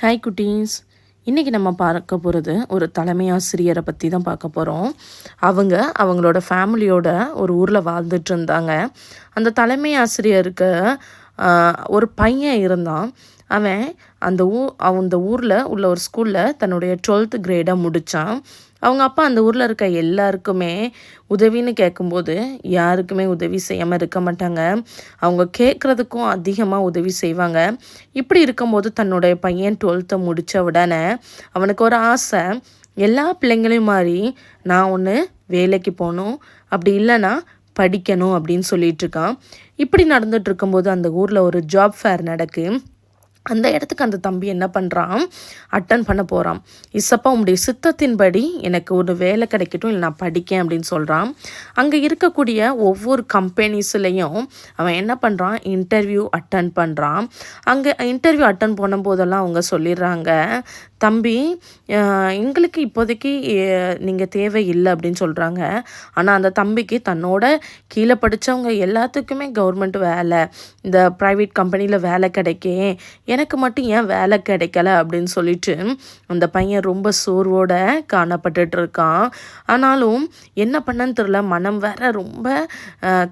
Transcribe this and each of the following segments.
Hi குட்டீஸ். இன்றைக்கி நம்ம பார்க்க போகிறது ஒரு தலைமை ஆசிரியரை பற்றி தான் பார்க்க போகிறோம் அவங்க அவங்களோட ஃபேமிலியோட ஒரு ஊரில் வாழ்ந்துட்டு இருந்தாங்க. அந்த தலைமை ஆசிரியருக்கு ஒரு பையன் இருந்தான். அவன் அந்த ஊ அந்த ஊரில் உள்ள ஒரு ஸ்கூலில் தன்னுடைய டுவெல்த்து கிரேடை முடித்தான் அவங்க அப்பா அந்த ஊரில் இருக்க எல்லாருக்குமே உதவின்னு கேட்கும்போது யாருக்குமே உதவி செய்யாமல் இருக்க மாட்டாங்க. அவங்க கேட்குறதுக்கும் அதிகமாக உதவி செய்வாங்க. இப்படி இருக்கும்போது தன்னுடைய பையன் டுவெல்த்தை முடித்த உடனே அவனுக்கு ஒரு ஆசை எல்லா பிள்ளைங்களையும் மாதிரி நான் ஒன்று வேலைக்கு போகணும் அப்படி இல்லைன்னா படிக்கணும் அப்படின்னு சொல்லிட்டு இருக்கான். இப்படி நடந்துட்டு இருக்கும்போது அந்த ஊரில் ஒரு ஜாப் ஃபேர் நடக்கு. அந்த இடத்துக்கு அந்த தம்பி என்ன பண்ணுறான் அட்டன் பண்ண போகிறான் இசப்பா உங்களுடைய சித்தத்தின்படி எனக்கு ஒரு வேலை கிடைக்கட்டும் இல்லை நான் படிக்கேன் அப்படின்னு சொல்கிறான் அங்கே இருக்கக்கூடிய ஒவ்வொரு கம்பெனிஸ்லேயும் அவன் என்ன பண்ணுறான் இன்டர்வியூ அட்டன் பண்ணுறான் அங்கே இன்டர்வியூ அட்டன் பண்ணும் போதெல்லாம் அவங்க சொல்லிடுறாங்க தம்பி எங்களுக்கு இப்போதைக்கு நீங்கள் தேவை இல்லை அப்படின்னு சொல்கிறாங்க ஆனால் அந்த தம்பிக்கு தன்னோட கீழே படித்தவங்க எல்லாத்துக்குமே கவர்மெண்ட் வேலை. இந்த ப்ரைவேட் கம்பெனியில் வேலை கிடைக்கே. எனக்கு மட்டும் ஏன் வேலை கிடைக்கல அப்படின்னு சொல்லிட்டு அந்த பையன் ரொம்ப சோர்வோட காணப்பட்டுட்டு இருக்கான். ஆனாலும் என்ன பண்ணன்னு தெரில மனம் வேற ரொம்ப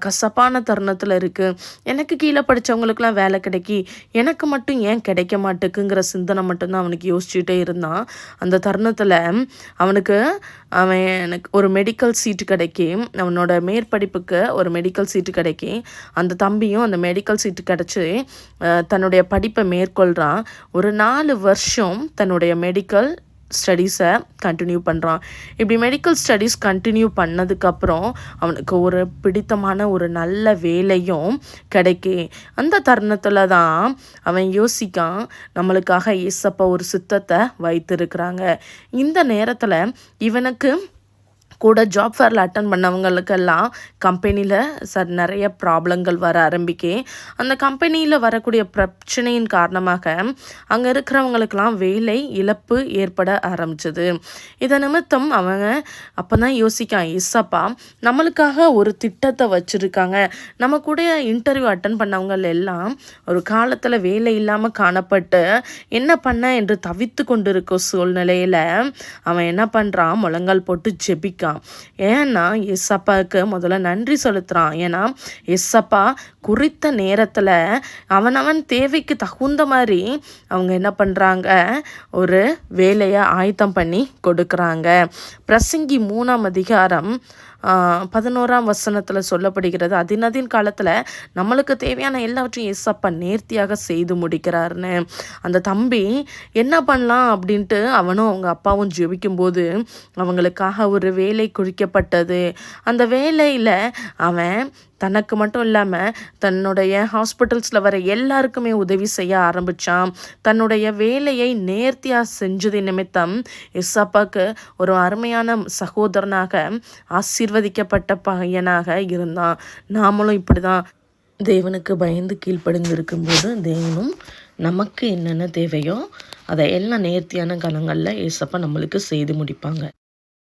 கசப்பான தருணத்தில் இருக்குது எனக்கு கீழே படித்தவங்களுக்குலாம் வேலை கிடைக்கி எனக்கு மட்டும் ஏன் கிடைக்க மாட்டேக்குங்கிற சிந்தனை மட்டும்தான் அவனுக்கு யோசிச்சுட்டே இருந்தான். அந்த தருணத்தில் அவனுக்கு அவன் எனக்கு ஒரு மெடிக்கல் சீட்டு கிடைக்கும் அவனோட மேற்படிப்புக்கு ஒரு மெடிக்கல் சீட்டு கிடைக்கும் அந்த தம்பியும் அந்த மெடிக்கல் சீட்டு கிடச்சி தன்னுடைய படிப்பை மேற்கொள்கிறான் ஒரு நாலு வருஷம் தன்னுடைய மெடிக்கல் ஸ்டடீஸை கண்டினியூ பண்ணுறான் இப்படி மெடிக்கல் ஸ்டடீஸ் கண்டினியூ பண்ணதுக்கப்புறம் அவனுக்கு ஒரு பிடித்தமான ஒரு நல்ல வேலையும் கிடைக்கி. அந்த தருணத்தில் தான் அவன் யோசிக்கான் நம்மளுக்காக ஏசப்பா ஒரு சித்தத்தை வைத்திருக்கிறாங்க. இந்த நேரத்தில் இவனுக்கு கூட ஜாப் ஃபேரில் அட்டன் பண்ணவங்களுக்கெல்லாம் கம்பெனியில் சார் நிறைய ப்ராப்ளங்கள் வர ஆரம்பிக்கே. அந்த கம்பெனியில் வரக்கூடிய பிரச்சனையின் காரணமாக அங்கே இருக்கிறவங்களுக்கெல்லாம் வேலை இழப்பு ஏற்பட ஆரம்பிச்சது. இதை நிமித்தம் அவங்க அப்போ தான் யோசிக்கான் இசப்பா நம்மளுக்காக ஒரு திட்டத்தை வச்சுருக்காங்க. நம்ம கூட இன்டர்வியூ அட்டன் பண்ணவங்க எல்லாம் ஒரு காலத்தில் வேலை இல்லாமல் காணப்பட்டு என்ன பண்ண என்று தவித்து கொண்டு இருக்க சூழ்நிலையில் அவன் என்ன பண்ணுறான் முழங்கால் போட்டு ஜெபிக்க ஜெபிக்கான் ஏன்னா எஸ்அப்பாவுக்கு முதல்ல நன்றி செலுத்துகிறான் ஏன்னா எஸ்அப்பா குறித்த நேரத்தில் அவனவன் தேவைக்கு தகுந்த மாதிரி அவங்க என்ன பண்ணுறாங்க ஒரு வேலையை ஆயத்தம் பண்ணி கொடுக்குறாங்க. பிரசங்கி மூணாம் அதிகாரம் பதினோராம் வசனத்தில் சொல்லப்படுகிறது. அதினதின் காலத்தில் நம்மளுக்கு தேவையான எல்லாவற்றையும் ஏசப்பா நேர்த்தியாக செய்து முடிக்கிறாருன்னு. அந்த தம்பி என்ன பண்ணலாம் அப்படின்ட்டு அவனும் அவங்க அப்பாவும் ஜெபிக்கும்போது அவங்களுக்காக ஒரு வேலை குறிக்கப்பட்டது. அந்த வேலையில் அவன் தனக்கு மட்டும் இல்லாமல் தன்னுடைய ஹாஸ்பிட்டல்ஸில் வர எல்லாருக்குமே உதவி செய்ய ஆரம்பித்தான் தன்னுடைய வேலையை நேர்த்தியாக செஞ்சது நிமித்தம் இசப்பாக்கு ஒரு அருமையான சகோதரனாக ஆசீர்வதிக்கப்பட்ட பையனாக இருந்தான். நாமளும் இப்படி தான் தேவனுக்கு பயந்து கீழ்ப்படிந்து இருக்கும்போது தேவனும் நமக்கு என்னென்ன தேவையோ அதை எல்லாம் நேர்த்தியான காலங்களில் ஏசப்பா நம்மளுக்கு செய்து முடிப்பாங்க.